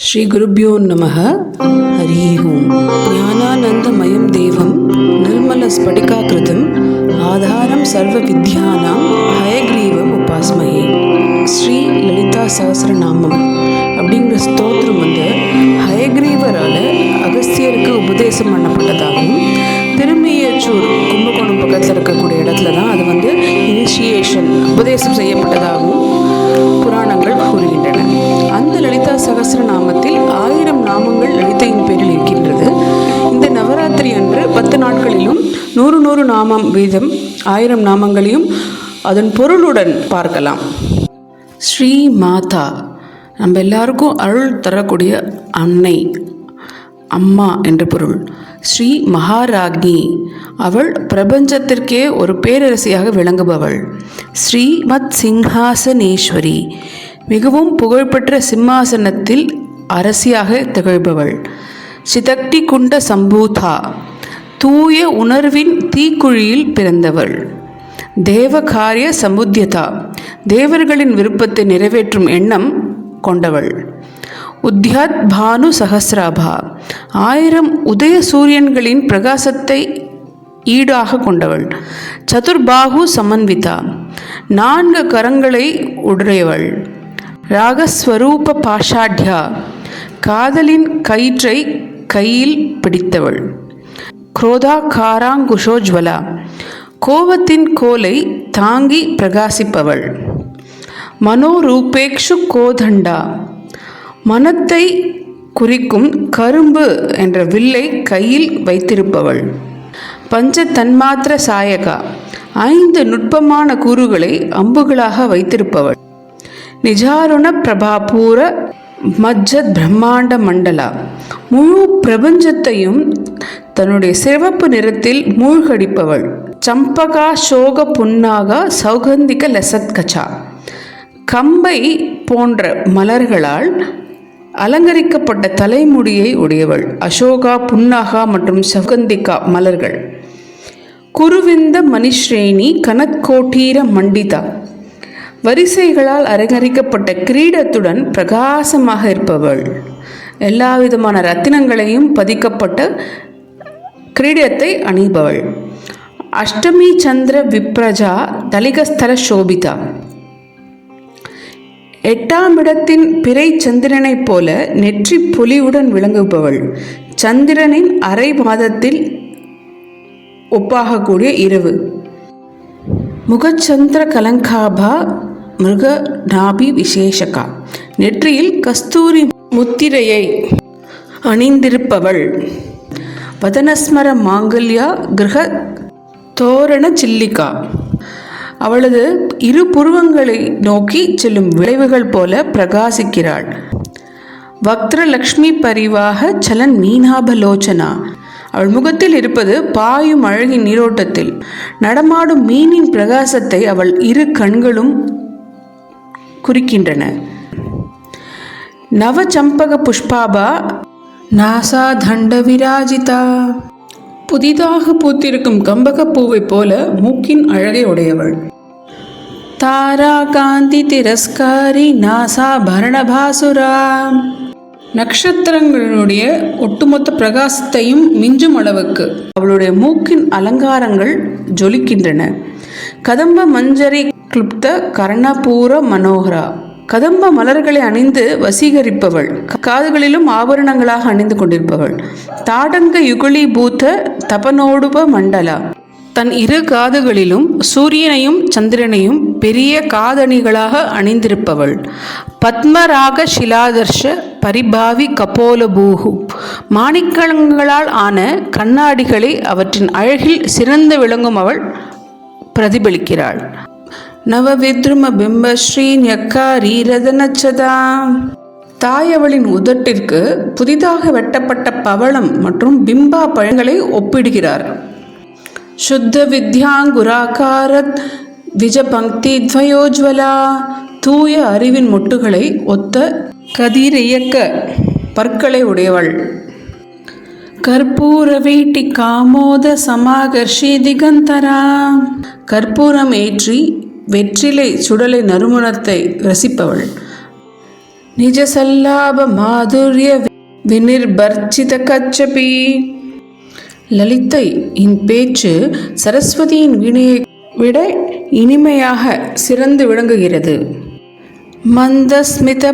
ஸ்ரீ குருப்பியோ நமக ஹரி ஓம். ஞானானந்தமயம் தேவம். நிர்மல ஸ்படிகாகிருதம் ஆதாரம் சர்வ வித்யானாம். ஹயக்ரீவம் உபாஸ்மகே. ஸ்ரீ லலிதா சகசரநாமம் அப்படிங்கிற ஸ்தோத்திரம் வந்து ஹயக்ரீவரால் அகஸ்தியருக்கு உபதேசம் பண்ணப்பட்டதாகவும் திருமையச்சூர் கும்பகோணம் பக்கத்தில் இருக்கக்கூடிய இடத்துல தான் அது வந்து இனிஷியேஷன் உபதேசம் செய்யப்பட்டதாகவும் புராணம் லலிதா ஆயிரம் நாமங்கள் லலிதையின் பேரில் இருக்கின்றது. இந்த நவராத்திரி அன்று பத்து நாட்களிலும் நூறு நூறு நாமம் வீதம் ஆயிரம் நாமங்களையும் அதன் பொருளுடன் பார்க்கலாம். ஸ்ரீ மாதா நம்ம எல்லாருக்கும் அருள் தரக்கூடிய அன்னை அம்மா என்ற பொருள். ஸ்ரீ மகாராக்னி அவள் பிரபஞ்சத்திற்கே ஒரு பேரரசியாக விளங்குபவள். ஸ்ரீமத் சிங்காசனேஸ்வரி மிகவும் புகழ்பெற்ற சிம்மாசனத்தில் அரசியாக திகழ்பவள். சிதக்தி குண்ட சம்பூதா தூய உணர்வின் தீக்குழியில் பிறந்தவள். தேவகாரிய சமுத்தியதா தேவர்களின் விருப்பத்தை நிறைவேற்றும் எண்ணம் கொண்டவள். உத்யாத் பானு சஹசிராபா ஆயிரம் உதய சூரியன்களின் பிரகாசத்தை ஈடாக கொண்டவள். சதுர்பாகு சமன்விதா நான்கு கரங்களை உடையவள். ராகஸ்வரூப பாஷாட்யா காதலின் கயிற்றை கையில் பிடித்தவள். குரோதா காராங்குஷோஜ்வலா கோபத்தின் கோலை தாங்கி பிரகாசிப்பவள். மனோரூபேக்ஷு கோதண்டா மனத்தை குறிக்கும் கரும்பு என்ற வில்லை கையில் வைத்திருப்பவள். பஞ்ச தன்மாத்திர சாயகா ஐந்து நுட்பமான கூறுகளை அம்புகளாக வைத்திருப்பவள். நிஜாருண பிரபாபூர மஜ்ஜத் பிரம்மாண்ட மண்டலா. முழு பிரபஞ்சத்தையும் தன்னுடைய சிவப்பு நிறத்தில் மூழ்கடிப்பவள். சம்பகா சோக புன்னாக சௌகந்திக லசத்கச்சா கம்பை போன்ற மலர்களால் அலங்கரிக்கப்பட்ட தலைமுடியை உடையவள். அசோகா புன்னாகா மற்றும் சௌகந்திகா மலர்கள். குருவிந்த மணிஸ்ரேணி கனத்கோட்டீர மண்டிதா. வரிசைகளால் அலங்கரிக்கப்பட்ட கிரீடத்துடன் பிரகாசமாக இருப்பவள். எல்லா விதமான ரத்தினங்களையும் பதிக்கப்பட்ட கிரீடத்தை அணிபவள். அஷ்டமி சந்திர விப்ரஜா தலிகஸ்தல சோபிதா. எட்டாம் இடத்தின் பிறை சந்திரனைப் போல நெற்றி பொலிவுடன் விளங்குபவள். சந்திரனின் அரை மாதத்தில் ஒப்பாகக்கூடிய இரவு. முகச்சந்திர கலங்காபா மிருக நாபி விசேஷகா நெற்றியில் கஸ்தூரி முத்திரையை அணிந்திருப்பவள். வதனஸ்மர மாங்கல்யா கிரக தோரண சில்லிகா. அவளது இரு புருவங்களை நோக்கி செல்லும் விளைவுகள் போல பிரகாசிக்கிறாள். வக்திரலக்ஷ்மி பரிவாக சலன் மீனாபலோச்சனா. அவள் முகத்தில் இருப்பது பாயும் அழகின் நீரோட்டத்தில். நடமாடும் மீனின் பிரகாசத்தை அவள் இரு கண்களும் குறிக்கின்றன. நவச்சம்பக புஷ்பாபா நாசா தண்ட விராஜிதா. புதிதாக பூத்திருக்கும் கம்பகப்பூவைப் போல மூக்கின் அழகை உடையவள். தாரா காந்தி திரஸ்காரி நாசா பரணபாசுரா. நட்சத்திரங்களுடைய ஒட்டுமொத்த பிரகாசத்தையும் மிஞ்சும் அளவுக்கு அவளுடைய மூக்கின் அலங்காரங்கள் ஜொலிக்கின்றன. கதம்ப மஞ்சரி கிளுப்த கர்ணபூர மனோகரா. கதம்ப மலர்களை அணிந்து வசீகரிப்பவள். காதுகளிலும் ஆபரணங்களாக அணிந்து கொண்டிருப்பவள். தாடங்க யுகுளி பூத்த தபனோடுப மண்டலா. தன் இரு காதுகளிலும் சூரியனையும் சந்திரனையும் பெரிய காதணிகளாக அணிந்திருப்பவள். பத்மராக சிலாதர்ஷ பரிபாவி கபோலபூகு. மாணிக்கங்களால் ஆன கண்ணாடிகளை அவற்றின் அழகில் சிறந்து விளங்கும் அவள் பிரதிபலிக்கிறாள். நவவித்ரும பிம்பஸ்ரீ ஞக்காரி தாயவளின் உதட்டிற்கு புதிதாக வெட்டப்பட்ட பவளம் மற்றும் பிம்பா பழங்களை ஒப்பிடுகிறார். சுத்த வித்யாங்குராகாரத் விஜ பங்கி துவயோஜ்வலா. தூய அறிவின் மொட்டுகளை ஒத்த கதிரியக்க பற்களை உடையவள். கற்பூர வீட்டி காமோத சமாகர்ஷி திகந்தரா. கற்பூரம் ஏற்றி வெற்றிலை சுடலை நறுமணத்தை ரசிப்பவள். நிஜசல்லாப மாதுரிய வினிர்பர்ச்சித கச்சபி. லலிதை இன் பேச்சு சரஸ்வதியின் வீணையை விட இனிமையாக சிறந்து விளங்குகிறது. மந்தஸ்மித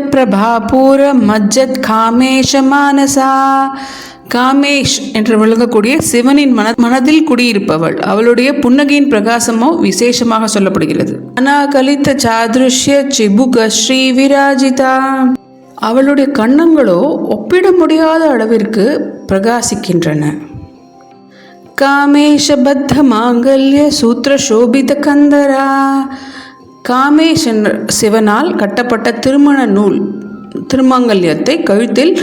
மஜ்ஜத் காமேஷ மானசா காமேஷ் என்று விளங்கக்கூடிய சிவனின் மன மனதில் குடியிருப்பவள். அவளுடைய புன்னகையின் பிரகாசமோ விசேஷமாக சொல்லப்படுகிறது. அனாகலித்த சாதுருஷ்ய சிபுக ஸ்ரீ விராஜிதா அவளுடைய கண்ணங்களோ ஒப்பிட முடியாத அளவிற்கு பிரகாசிக்கின்றன. காமேஷபத்த மாங்கல்ய சூத்திர சோபித கந்தரா. காமேஷ் என்ற சிவனால் கட்டப்பட்ட திருமண நூல் திருமாங்கல்யத்தை கழுத்தில்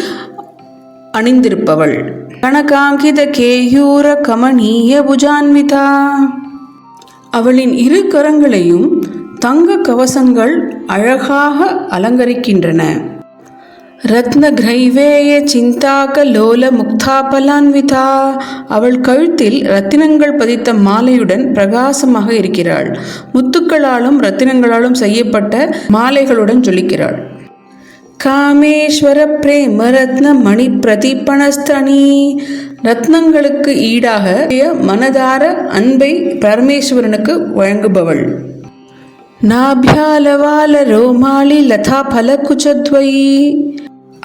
அணிந்திருப்பவள். கனகாங்கித கேயூர கமனீய புஜான்விதா. அவளின் இரு கரங்களையும் தங்க கவசங்கள் அழகாக அலங்கரிக்கின்றன. ரத்ன கிரைவேய சிந்தாக லோல முக்தாபலான்விதா. அவள் கழுத்தில் ரத்தினங்கள் பதித்த மாலையுடன் பிரகாசமாக இருக்கிறாள். பொற்களாலும் ரத்தினங்களாலும் செய்யப்பட்ட மாலைகளுடன் ஜொலிக்கிறாள். காமேஸ்வர பிரேம ரத்ன மணி பிரதிபணஸ்தனி ரத்னங்களுக்கு ஈடாக மனதார அன்பை பரமேஸ்வரனுக்கு வழங்குபவள். நாபியாலவால ரோமாளி லதா பலகுச்சத்வயி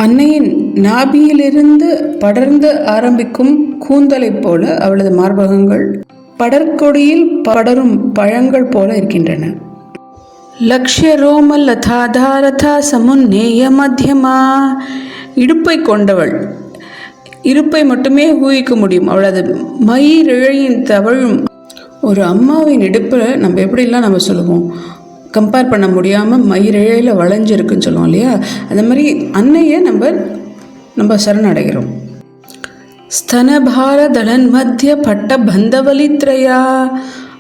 அன்னையின் நாபியிலிருந்து படர்ந்து ஆரம்பிக்கும் கூந்தலைப் போல அவளது மார்பகங்கள் படற்கொடியில் படரும் பழங்கள் போல இருக்கின்றன. லக்ஷ்ய ரோம லதாதாரதா சமுன்னேய மத்தியமா? இடுப்பை கொண்டவள். இருப்பை மட்டுமே ஊகிக்க முடியும். அவளது மயிரிழையின் தவழும் ஒரு அம்மாவின் இடுப்பில் நம்ம எப்படிலாம் நம்ம சொல்லுவோம்? கம்பேர் பண்ண முடியாமல் மயிரிழையில் வளைஞ்சிருக்குன்னு சொல்லுவோம் இல்லையா? அந்த மாதிரி அன்னையை நம்ம நம்ம சரணடைகிறோம். ஸ்தனபாரதளன் மத்திய பட்ட பந்தவலித்ரயா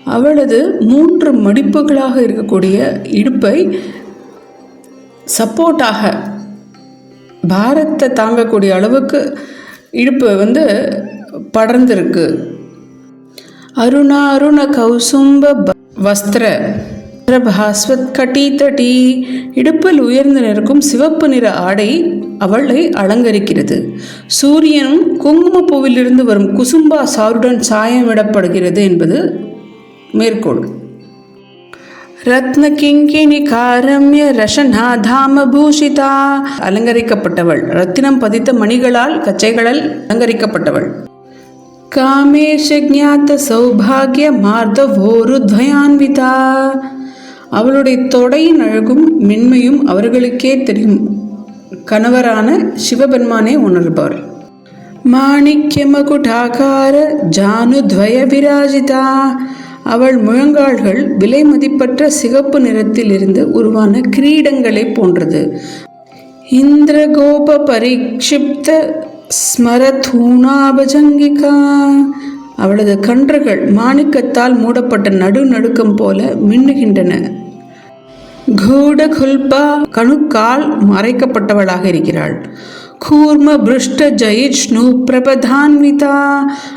அவளது மூன்று மடிப்புகளாக இருக்கக்கூடிய இடுப்பை சப்போர்ட்டாக பாரத்தை தாங்கக்கூடிய அளவுக்கு இடுப்பு வந்து படர்ந்திருக்கு. அருணா அருண கௌசும்ப வஸ்திர பிரபாஸ்வத் கட்டி தட்டி இடுப்பில் உயர்ந்து நிற்கும் சிவப்பு நிற ஆடை அவளை அலங்கரிக்கிறது. சூரியனும் குங்குமப்பூவிலிருந்து வரும் குசும்பா சாருடன் சாயமிடப்படுகிறது என்பது மேற்கோள். ரத்ன கிங்கிணி காரம்ய ரஷநாதாம பூஷிதா அலங்கரிக்கப்பட்டவள். ரத்தினம் பதித்த மணிகளால் கச்சைகளால் அலங்கரிக்கப்பட்டவள். காமேஷ ஜாத்த சௌபாகிய மார்தவோருத்வயான்விதா. அவளுடைய தொடையின் அழகும் மென்மையும் அவர்களுக்கே தெரியும். கணவரான சிவபெருமானே உணர்பவர். மாணிக்யமகுடாகார ஜானுத்வய விராஜிதா அவள் முழங்கால்கள் விலை மதிப்பற்ற சிகப்பு நிறத்தில் இருந்து உருவான கிரீடங்களைப் போன்றது. இந்திரகோப பரிக்ஷிப்த ஸ்மரதூணாபஜங்கிகா. அவளது கன்றுகள் மாணிக்கத்தால் மூடப்பட்ட நடு நடுக்கம் போல மின்னுகின்றன. கூடகுல்பா கணுக்கால் மறைக்கப்பட்டவளாக இருக்கிறாள். கூர்ம பிருஷ்ட ஜயிஷ்ணு பிரபதான்விதா.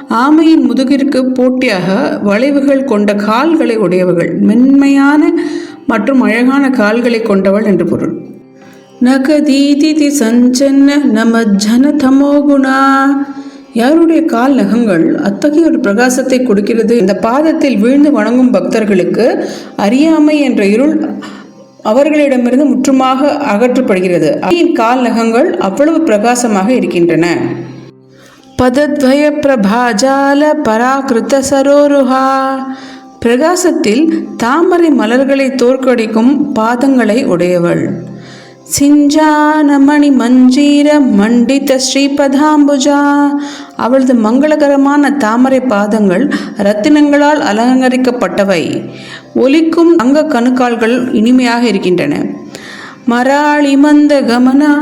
ஆமையின் முதுகிற்கு போட்டியாக வளைவுகள் கொண்ட கால்களை உடையவர்கள் மென்மையான மற்றும் அழகான கால்களை கொண்டவள் என்று பொருள். நகதீதி சஞ்சன்ன நம ஜன தமோகுணா. யாருடைய கால் நகங்கள் அத்தகைய ஒரு பிரகாசத்தை கொடுக்கிறது? இந்த பாதத்தில் வீழ்ந்து வணங்கும் பக்தர்களுக்கு அறியாமை என்ற இருள் அவர்களிடமிருந்து முற்றுமாக அகற்றப்படுகிறது. அவையின் கால் நகங்கள் அவ்வளவு பிரகாசமாக இருக்கின்றன. பதத்வய பிரபாஜால பராகிருத்த சரோருஹா. பிரகாசத்தில் தாமரை மலர்களை தோற்கடிக்கும் பாதங்களை உடையவள். சிஞ்சானமணி மஞ்சீர மண்டித ஸ்ரீபதாம்புஜா. அவளது மங்களகரமான தாமரை பாதங்கள் ரத்தினங்களால் அலங்கரிக்கப்பட்டவை. ஒலிக்கும் தங்க கணுக்கால்கள் இனிமையாக இருக்கின்றன. மராளிமந்த கமனா.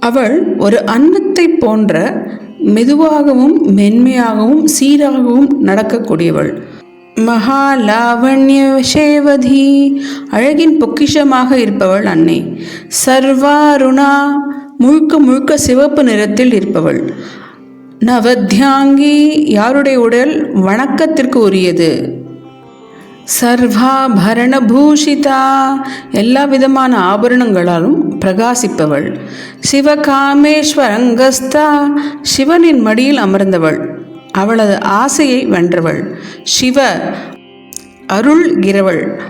அவள் ஒரு அன்னத்தை போன்ற மெதுவாகவும் மென்மையாகவும் சீராகவும் நடக்கக்கூடியவள். மகாலாவண்ய விஷேவதி அழகின் பொக்கிஷமாக இருப்பவள் அன்னை. சர்வாருணா முழுக்க முழுக்க சிவப்பு நிறத்தில் இருப்பவள். நவத்யாங்கி யாருடைய உடல் வணக்கத்திற்கு உரியது? சர்வாபரண பூஷிதா எல்லா விதமான ஆபரணங்களாலும் பிரகாசிப்பவள். சிவகாமேஸ்வரங்கஸ்தா சிவனின் மடியில் அமர்ந்தவள். அவளது ஆசையை வென்றவள். சிவ அருள்கிறவள்.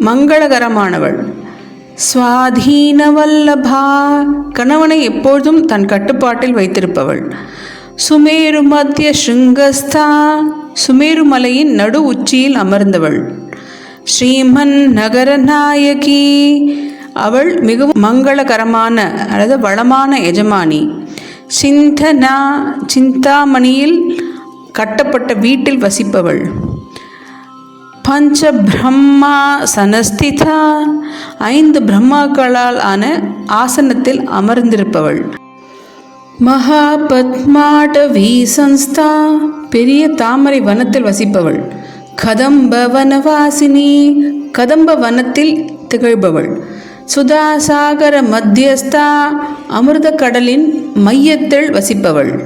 மங்களகரமானவள். சுவாதீனவல்லபா. கணவனை எப்பொழுதும் தன் கட்டுப்பாட்டில் வைத்திருப்பவள். சுமேரு மத்திய ஸ்ருங்கஸ்தா சுமேரு மலையின் நடு உச்சியில் அமர்ந்தவள். ஸ்ரீமன் நகர நாயகி. அவள் மிகவும் மங்களகரமான அல்லது வளமான எஜமானி. சிந்தனா சிந்தாமணியில் கட்டப்பட்ட வீட்டில் வசிப்பவள். பஞ்ச பிரம்மா சனஸ்திதா ஐந்து பிரம்மாக்களால் ஆன ஆசனத்தில் அமர்ந்திருப்பவள். மகாபத்மாடவி சன்ஸ்தா பெரிய தாமரை வனத்தில் வசிப்பவள். கதம்ப வனவாசினி கதம்ப வனத்தில் திகழ்பவள். சுதாசாகர மத்தியஸ்தா அமிர்த கடலின் மையத்தில் வசிப்பவள்.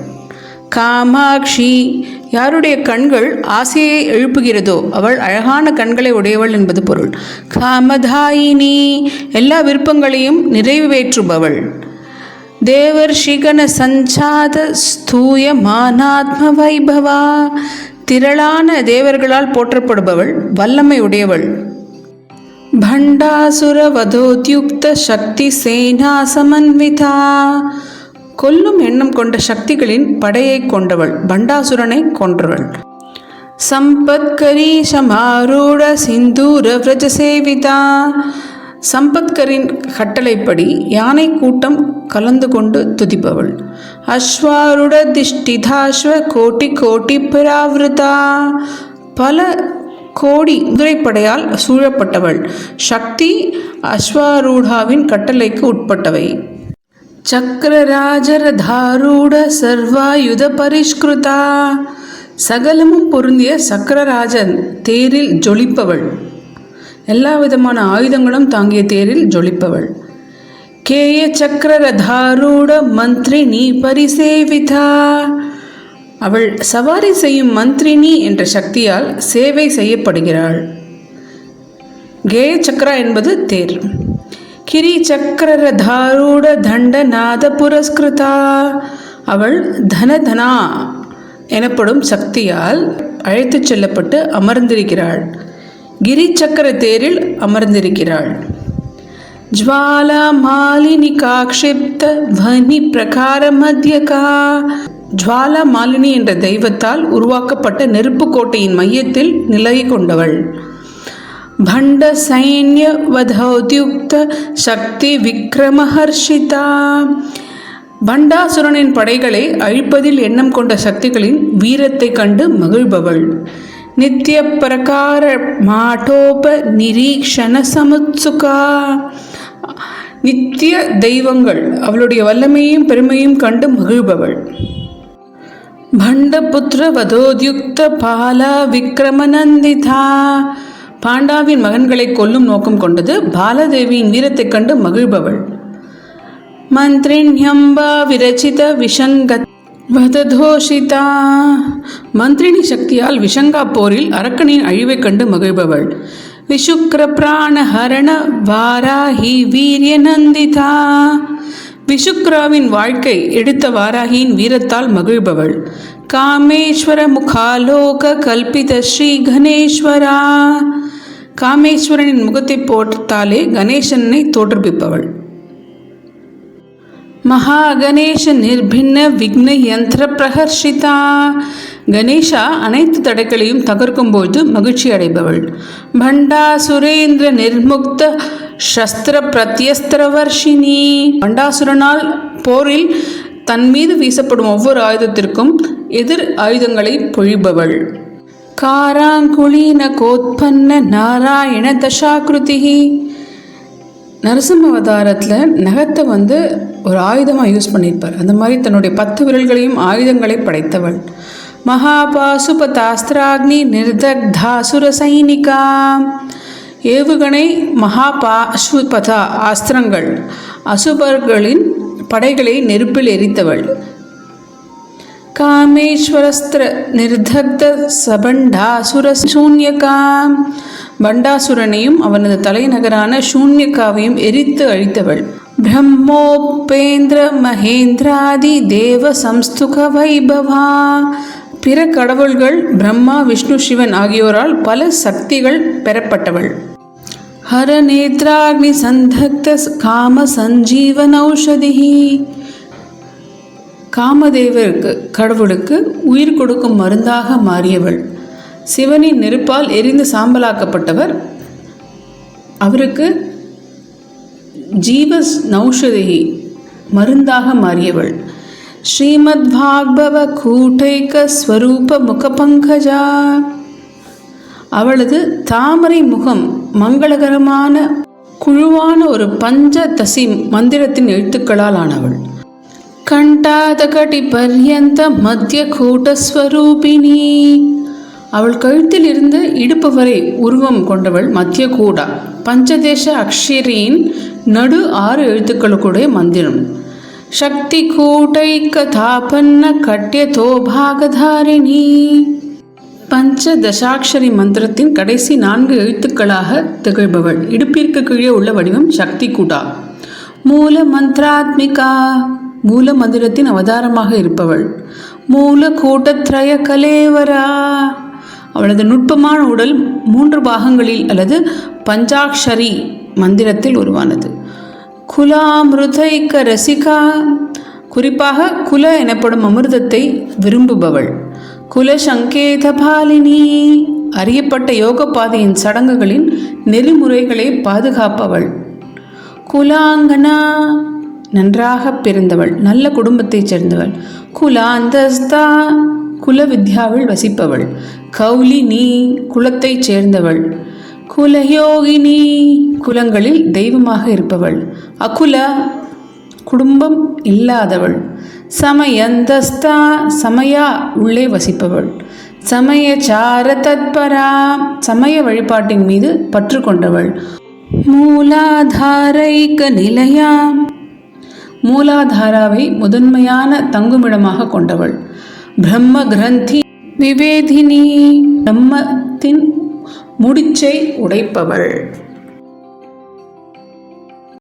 காமாட்சி யாருடைய கண்கள் ஆசையை எழுப்புகிறதோ அவள் அழகான கண்களை உடையவள் என்பது பொருள். காமதாயினி எல்லா விருப்பங்களையும் நிறைவேற்றுபவள். தேவர்ஷிகன சஞ்சாத ஸ்தூய மானாத்ம வைபவா. திரளான தேவர்களால் போற்றப்படுபவள் வல்லமை உடையவள். பண்டாசுர வதோத்யுக்த சக்தி சேனா சமன்விதா கொல்லும் எண்ணம் கொண்ட சக்திகளின் படையை கொண்டவள் பண்டாசுரனை கொன்றவள். சம்பத்கரி சமாரூட சிந்தூர விரஜ சேவிதா சம்பத்கரின் கட்டளைப்படி யானை கூட்டம் கலந்து கொண்டு துதிப்பவள். அஸ்வாருட திஷ்டிதாஸ்வ கோட்டி கோட்டி பிராவிருதா. பல கோடி குதிரைப்படையால் சூழப்பட்டவள். சக்தி அஸ்வாரூடாவின் கட்டளைக்கு உட்பட்டவை. சக்கரராஜரதாரூட சர்வாயுத பரிஷ்கிருதா. சகலமும் பொருந்திய சக்கரராஜன் தேரில் ஜொலிப்பவள். எல்லா விதமான ஆயுதங்களும் தாங்கிய தேரில் ஜொலிப்பவள். கேய சக்கரரதாரூட நீ பரிசேவிதா. அவள் சவாரி செய்யும் மந்திரினி என்ற சக்தியால் சேவை செய்யப்படுகிறாள். கேய சக்கரா என்பது தேர். கிரி சக்கரரதாரூட தண்ட நாத புரஸ்கிருதா. அவள் தனதனா எனப்படும் சக்தியால் அழைத்துச் செல்லப்பட்டு அமர்ந்திருக்கிறாள். கிரி சக்கர தேரில் அமர்ந்திருக்கிறாள். ஜுவாலா மாலினி காக்ஷிப்த வனி பிரகார மத்தியகா ஜுவாலா மாலினி என்ற தெய்வத்தால் உருவாக்கப்பட்ட நெருப்பு கோட்டையின் மையத்தில் நிலை கொண்டவள். பண்ட சைன்ய வதோத்யுக்த சக்தி விக்ரமஹர்ஷிதா. பண்டாசுரனின் படைகளை அழிப்பதில் எண்ணம் கொண்ட சக்திகளின் வீரத்தை கண்டு மகிழ்பவள். நித்திய பிரகார மாட்டோப நிரீக்ஷண சமுத்சுகா நித்திய தெய்வங்கள் அவளுடைய வல்லமையும் பெருமையும் கண்டு மகிழ்பவள். பண்டபுத்திர வதோத்யுக்த பாலா விக்ரமநந்திதா பாண்டாவின் மகன்களை கொல்லும் நோக்கம் கொண்டது பாலதேவியின் வீரத்தைக் கண்டு மகிழ்பவள். மந்திரிண்யம்பா விரச்சித விஷங்கத் வததோஷிதா. மந்திரினி சக்தியால் விஷங்கா போரில் அரக்கனின் அழிவைக் கண்டு மகிழ்பவள். விஷுக்ர பிராணஹரண வாராஹி வீரிய நந்திதா விஷுக்ராவின் வாழ்க்கை எடுத்த வாராகியின் வீரத்தால் மகிழ்பவள். காமேஸ்வர முகாலோக கல்பித ஸ்ரீ கணேஸ்வரா. காமேஸ்வரனின் முகத்தை போட்டாலே கணேசனை தோற்றுவிப்பவள். மகா கணேஷ நிர்பின்ன விக்ன யந்திர பிரகர்ஷிதா. கணேஷா அனைத்து தடைகளையும் தகர்க்கும்போது மகிழ்ச்சி அடைபவள். பண்டா சுரேந்திர நிர்முக்த சஸ்திர பிரத்யஸ்திரவர்ஷினி பண்டாசுரனால் போரில் தன் மீது வீசப்படும் ஒவ்வொரு ஆயுதத்திற்கும் எதிர் ஆயுதங்களை பொழிபவள். காராங்குளீன கோத்பன்ன நாராயண தசாகிருதிகி நரசிம்ம அவதாரத்தில் நகத்தை வந்து ஒரு ஆயுதமாக யூஸ் பண்ணியிருப்பார் அந்த மாதிரி தன்னுடைய பத்து விரல்களையும் ஆயுதங்களை படைத்தவள். மகாபாசுபதாஸ்திராக்னி நிர்தக்தாசுர சைனிகா ஏவுகணை மகாபாசுபதா ஆஸ்திரங்கள் அசுபர்களின் படைகளை நெருப்பில் எரித்தவள். காமேஸ்வரஸ்திர நிர்தக்த சபண்டாசுர சூன்யகாம் பண்டாசுரனையும் அவனது தலைநகரான சூன்யக்காவையும் எரித்து அழித்தவள். பிரம்மோபேந்திர மகேந்திராதி தேவ சம்ஸ்துக வைபவா. பிற கடவுள்கள் பிரம்மா விஷ்ணு சிவன் ஆகியோரால் பல சக்திகள் பெறப்பட்டவள். ஹர நேத்ராக்னி சந்தக்த காம சஞ்சீவன் ஔஷதி. காமதேவருக்கு கடவுளுக்கு உயிர் கொடுக்கும் மருந்தாக மாறியவள். சிவனின் நெருப்பால் எரிந்து சாம்பலாக்கப்பட்டவர். அவருக்கு ஜீவ நௌஷதி மருந்தாக மாறியவள். ஸ்ரீமத் பாக்பவ கூட்டைக்க ஸ்வரூப முகபங்கஜா அவளது தாமரை முகம் மங்களகரமான குழுவான ஒரு பஞ்ச தசி மந்திரத்தின் எழுத்துக்களால் ஆனவள். கண்டாதகடி பர்யந்த மத்திய கூட்டஸ்வரூபிணி அவள் கழுத்தில் இருந்து இடுப்பு வரை உருவம் கொண்டவள் மத்திய கூடா பஞ்சதேச அக்ஷரியின் நடு ஆறு எழுத்துக்களுக்குடைய மந்திரம். சக்தி கூட்டைக்க தாபன்ன கட்டிய தோபாகதாரிணி. பஞ்சதசாட்சரி மந்திரத்தின் கடைசி நான்கு எழுத்துக்களாக திகழ்பவள். இடுப்பிற்கு கீழே உள்ள வடிவம் சக்தி கூடா. மூல மந்திராத்மிகா மூல மந்திரத்தின் அவதாரமாக இருப்பவள். மூல கூட்டத்ரய கலேவரா. அவளது நுட்பமான உடல் மூன்று பாகங்களில் அல்லது பஞ்சாக்ஷரி மந்திரத்தில் உருவானது. குலாமிருதைக்க ரசிகா குறிப்பாக குல எனப்படும் அமிர்தத்தை விரும்புபவள். குல சங்கேத பாலினி அறியப்பட்ட யோக பாதையின் சடங்குகளின் நெறிமுறைகளை பாதுகாப்பவள். குலாங்கனா நன்றாக பிறந்தவள் நல்ல குடும்பத்தைச் சேர்ந்தவள். குலாந்தஸ்தா குல வித்யாவில் வசிப்பவள். கௌலினி குலத்தைச் சேர்ந்தவள். குலயோகினி குலங்களில் தெய்வமாக இருப்பவள். அகுல குடும்பம் இல்லாதவள். சமயந்தஸ்தா சமயா உள்ளே வசிப்பவள். சமயச்சார தத்பரா சமய வழிபாட்டின் மீது பற்று கொண்டவள். மூலாதாரைக்க நிலையா மூலாதாராவை முதன்மையான தங்குமிடமாக கொண்டவள். பிரம்ம கிரந்தி விவேதினி பிரம்மத்தின் முடிச்சை உடைப்பவள்.